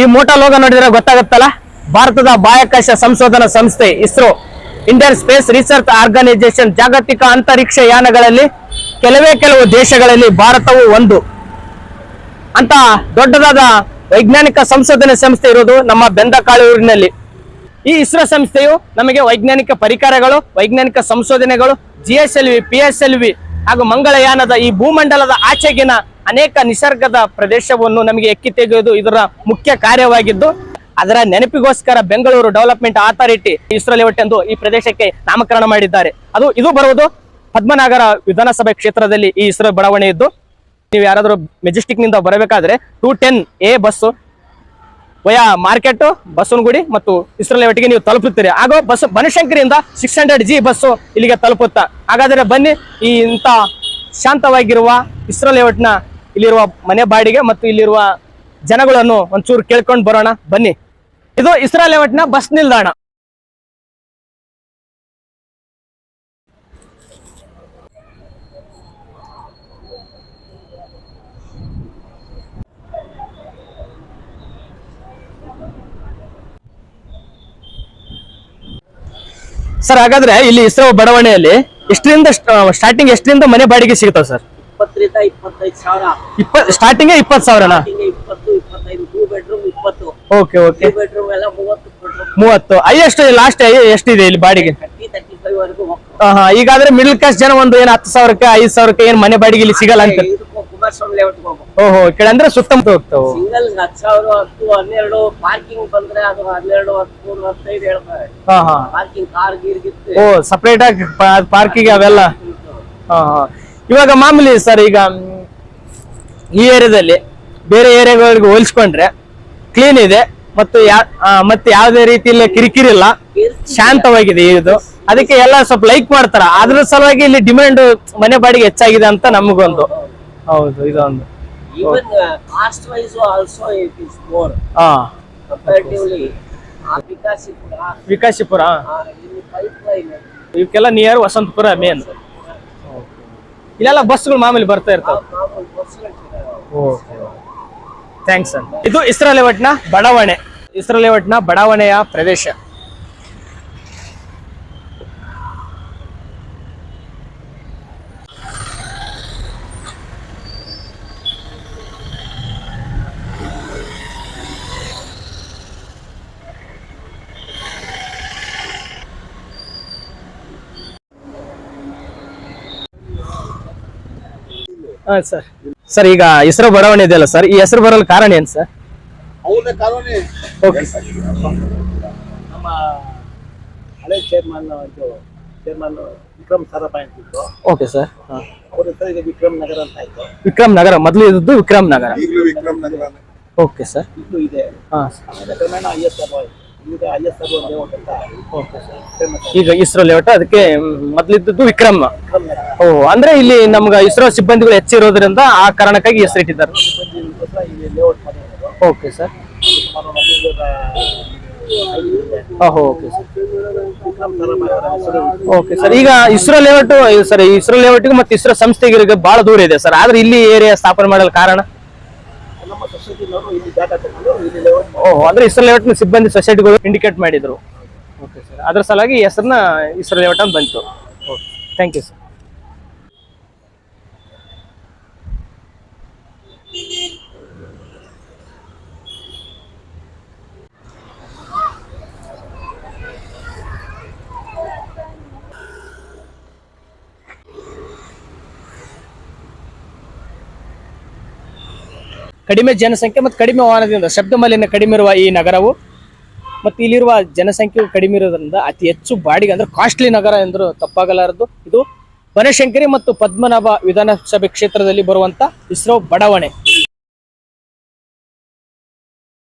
ಈ ಮೋಟಾ ಲೋಗ ನೋಡಿದ್ರೆ ಗೊತ್ತಾಗುತ್ತಲ್ಲ? ಭಾರತದ ಬಾಹ್ಯಾಕಾಶ ಸಂಶೋಧನಾ ಸಂಸ್ಥೆ ISRO Indian Space Research Organisation ಜಾಗತಿಕ ಅಂತರಿಕ್ಷ ಯಾನಗಳಲ್ಲಿ ಕೆಲವೇ ಕೆಲವು ದೇಶಗಳಲ್ಲಿ ಭಾರತವು ಒಂದು. ಅಂತ ದೊಡ್ಡದಾದ ವೈಜ್ಞಾನಿಕ ಸಂಶೋಧನೆ ಸಂಸ್ಥೆ ಇರೋದು ನಮ್ಮ ಬೆಂದಕಾಳೂರಿನಲ್ಲಿ. ಈ ಇಸ್ರೋ ಸಂಸ್ಥೆಯು ನಮಗೆ ವೈಜ್ಞಾನಿಕ ಪರಿಕರಗಳು, ವೈಜ್ಞಾನಿಕ ಸಂಶೋಧನೆಗಳು G S L V P S L V ಹಾಗೂ ಮಂಗಳಯಾನದ ಈ ಭೂಮಂಡಲದ ಆಚೆಗಿನ ಅನೇಕ ನಿಸರ್ಗದ ಪ್ರದೇಶವನ್ನು ನಮಗೆ ಎಕ್ಕಿ ತೆಗೆಯುವುದು ಇದರ ಮುಖ್ಯ ಕಾರ್ಯವಾಗಿದ್ದು, ಅದರ ನೆನಪಿಗೋಸ್ಕರ Bengaluru development authority ISRO layout ಎಂದು ಈ ಪ್ರದೇಶಕ್ಕೆ ನಾಮಕರಣ ಮಾಡಿದ್ದಾರೆ. ಅದು ಇದು ಬರುವುದು ಪದ್ಮನಾಗರ ವಿಧಾನಸಭೆ ಕ್ಷೇತ್ರದಲ್ಲಿ ಈ ಇಸ್ರೋ ಬಡಾವಣೆ ಇದ್ದು ನೀವು ಯಾರಾದರೂ ಮೆಜೆಸ್ಟಿಕ್ನಿಂದ ಬರಬೇಕಾದ್ರೆ two ten A bus via market, Basavanagudi ಮತ್ತು ಇಸ್ರೋ ಲೇಔಟ್ಗೆ ನೀವು ತಲುಪುತ್ತೀರಿ. ಹಾಗೂ ಬಸ್ ಬನಶಂಕರಿಯಿಂದ ಸಿಕ್ಸ್ ಹಂಡ್ರೆಡ್ ಜಿ ಬಸ್ಸು ಇಲ್ಲಿಗೆ ತಲುಪುತ್ತಾ. ಹಾಗಾದರೆ ಬನ್ನಿ, ಈ ಇಂಥ ಶಾಂತವಾಗಿರುವ ಇಸ್ರೋ ಲೇಔಟ್ನ ಇಲ್ಲಿರುವ ಮನೆ ಬಾಡಿಗೆ ಮತ್ತು ಇಲ್ಲಿರುವ ಜನಗಳನ್ನು ಒಂಚೂರು ಕೇಳ್ಕೊಂಡು ಬರೋಣ. ಬನ್ನಿ. ಇದು ಇಸ್ರೋ ಲೇಔಟ್ನ ಬಸ್ ನಿಲ್ದಾಣ. ಸರ್, ಹಾಗಾದ್ರೆ ಇಲ್ಲಿ ಇಸ್ರೋ ಬಡಾವಣೆಯಲ್ಲಿ ಎಷ್ಟರಿಂದ ಸ್ಟಾರ್ಟಿಂಗ್ ಎಷ್ಟರಿಂದ ಮನೆ ಬಾಡಿಗೆ ಸಿಗ್ತಾವೆ ಸರ್? ಇಪ್ಪತ್ತರಿಂದ ಇಪ್ಪತ್ತೈದು ಸಾವಿರ. ಇಪ್ಪತ್ತು ಸ್ಟಾರ್ಟಿಂಗ್ ಇಪ್ಪತ್ತು ಸಾವಿರನಾ? ಹಿಂಗೆ ಇಪ್ಪತ್ತು ಇಪ್ಪತ್ತೈದು ಟೂ ಬೆಡ್ರೂಮ್ ಇಪ್ಪತ್ತು. ಓಕೆ ಓಕೆ ಬೆಡ್ರೂಮ್ ಎಲ್ಲ ಮೂವತ್ತು ಮೂವತ್ತು. ಮೂವತ್ತು ಎಷ್ಟು ಲಾಸ್ಟ್ ಎಷ್ಟಿದೆ ಇಲ್ಲಿ ಬಾಡಿಗೆ? ತರ್ಟಿ ತರ್ಟಿ ಫೈವ್ ವರೆಗೂ ಹೋಗ್ತದೆ. ಹಾ, ಹಾ. ಈಗಾದ್ರೆ ಮಿಡಲ್ ಕ್ಲಾಸ್ ಜನ ಒಂದು ಏನ್ ಹತ್ತು ಸಾವಿರಕ್ಕೆ ಐದು ಸಾವಿರಕ್ಕೆ ಏನ್ ಮನೆ ಬಾಡಿಗೆ ಇಲ್ಲಿ ಸಿಗಲ್ಲ ಅಂತ? ಇದಕ್ಕೂ ಕುಮಾರಸ್ವಾಮಿ ಲೇಔಟ್ ಹೋಗ್ಬೇಕು. ಓಹೋ ಕಡೆ ಅಂದ್ರೆ ಸುತ್ತಮುತ್ತ ಹೋಗ್ತಾವು. ಸಿಂಗಲ್ ಹತ್ತು ಸಾವಿರ ಹತ್ತು ಹನ್ನೆರಡು ಪಾರ್ಕಿಂಗ್ ಬಂದ್ರೆ ಅದು ಹನ್ನೆರಡು ಹತ್ತು ಹತ್ತೈದು ಹೇಳ್ತಾರೆ. ಹಾ ಹಾ ಪಾರ್ಕಿಂಗ್ ಕಾರ್ ಗೀರ್ಗಿತ್ತು ಓ ಸಪರೇಟ್ ಆಗಿ ಪಾರ್ಕಿಗೆ ಅವೆಲ್ಲ? ಹಾ ಹಾ ಇವಾಗ ಮಾಮೂಲಿ ಸರ್ ಈಗ ಈ ಏರಿಯಾದಲ್ಲಿ ಬೇರೆ ಏರಿಯಾಗಳಿಗೆ ಹೋಲಿಸ್ಕೊಂಡ್ರೆ ಕ್ಲೀನ್ ಇದೆ ಮತ್ತು ಯಾ ಮತ್ತೆ ಯಾವುದೇ ರೀತಿಯಲ್ಲಿ ಕಿರಿಕಿರಿ ಇಲ್ಲ. ಶಾಂತವಾಗಿದೆ ಇದು. ಅದಕ್ಕೆ ಎಲ್ಲ ಸ್ವಲ್ಪ ಲೈಕ್ ಮಾಡ್ತಾರ. ಅದ್ರ ಸಲುವಾಗಿ ಇಲ್ಲಿ ಡಿಮ್ಯಾಂಡ್ ಮನೆ ಬಾಡಿಗೆ ಹೆಚ್ಚಾಗಿದೆ ಅಂತ ನಮಗೊಂದು. ಹೌದು ಇದೊಂದು ವಿಕಾಸಿಪುರ ಇವಕ್ಕೆಲ್ಲ ನಿಯರ್ ವಸಂತಪುರ ಮೇನ್ ಇಲ್ಲೆಲ್ಲ ಬಸ್ಗಳು ಮಾಮೂಲಿ ಬರ್ತಾ ಇರ್ತಾವೆ. ಓಕೆ ಥ್ಯಾಂಕ್ಸ್ ಸರ್ ಇದು ಇಸ್ರೋ ಲೇಔಟ್ನ ಬಡಾವಣೆ. ಇಸ್ರೋ ಲೇಔಟ್ನ ಬಡಾವಣೆಯ ಪ್ರದೇಶ. ಹಾಂ ಸರ್ ಸರ್ ಈಗ ಹೆಸರು ಬಡಾವಣೆ ಇದೆಯಲ್ಲ ಸರ್ ಈ ಹೆಸರು ಬರಲು ಕಾರಣ ಏನು ಸರ್ ಅವನ ಕಾಲೋನಿ ಓಕೆ ನಮ್ಮ ಹಳೆ ಚೇರ್ಮನ್ ಇದು ಚೇರ್ಮನ್ ವಿಕ್ರಮ್ ಸಾರಾಭಾಯ್ ಅಂತಿತ್ತು ಓಕೆ ಸರ್ ಹಾಂ. ಅವ್ರ ಹೆಸರು ಈಗ ವಿಕ್ರಮ್ ನಗರ ಅಂತ ಆಯ್ತು. ವಿಕ್ರಮ್ ನಗರ ಮೊದಲು ಇದ್ದದ್ದು ವಿಕ್ರಮ್ ನಗರ. ಈಗಲೂ ವಿಕ್ರಮ್ ನಗರ. ಓಕೆ ಸರ್ ಇದು ಇದೆ. ಹಾಂ ಸರ್ ಕ್ರಮೇಣ ಐ ಎಸ್ ಆರ್ ಈಗ ಇಸ್ರೋ ಲೇಔಟ್ ಅದಕ್ಕೆ ಮೊದಲಿದ್ದದ್ದು ವಿಕ್ರಮ್. ಓ ಅಂದ್ರೆ ಇಲ್ಲಿ ನಮ್ಗೆ ಇಸ್ರೋ ಸಿಬ್ಬಂದಿಗಳು ಹೆಚ್ಚಿರೋದ್ರಿಂದ ಆ ಕಾರಣಕ್ಕಾಗಿ ಲೇಔಟ್ ಮಾಡಿರೋದು. Okay sir. Okay sir. ಹೆಸರು ಓಕೆ ಸರ್ ಈಗ ಇಸ್ರೋ ಲೇಔಟ್ ಸರ್ ಇಸ್ರೋ ಲೇಔಟ್ಗೆ ಮತ್ತೆ ಇಸ್ರೋ ಸಂಸ್ಥೆಗೆ ಬಹಳ ದೂರ ಇದೆ ಸರ್. ಆದ್ರೆ ಇಲ್ಲಿ ಏರಿಯಾ ಸ್ಥಾಪನೆ ಮಾಡಲು ಕಾರಣ? ಓಹ್ ಅಂದ್ರೆ ಇಸ್ರೋ ಲೇಔಟ್ ಸಿಬ್ಬಂದಿ ಸೊಸೈಟಿಗಳು ಇಂಡಿಕೇಟ್ ಮಾಡಿದ್ರು. ಓಕೆ ಸರ್ ಅದ್ರ ಸಲಾಗಿ ಹೆಸರನ್ನ ಇಸ್ರೋ ಲೇಔಟ್ ಅಂತ ಬಂತು. ಓಕೆ ಥ್ಯಾಂಕ್ ಯು ಸರ್ ಕಡಿಮೆ ಜನಸಂಖ್ಯೆ ಮತ್ತು ಕಡಿಮೆ ವಾಹನದಿಂದ, ಶಬ್ದ ಮಾಲಿನ್ಯ ಕಡಿಮೆ ಇರುವ ಈ ನಗರವು. ಮತ್ತು ಇಲ್ಲಿರುವ ಜನಸಂಖ್ಯೆಯು ಕಡಿಮೆ ಇರೋದ್ರಿಂದ ಅತಿ ಹೆಚ್ಚು ಬಾಡಿಗೆ ಅಂದ್ರೆ ಕಾಸ್ಟ್ಲಿ ನಗರ ಎಂದರೂ ತಪ್ಪಾಗಲಾರದು. ಇದು ಬನಶಂಕರಿ ಮತ್ತು ಪದ್ಮನಾಭ ವಿಧಾನಸಭೆ ಕ್ಷೇತ್ರದಲ್ಲಿ ಬರುವಂಥ ಇಸ್ರೋ ಬಡಾವಣೆ.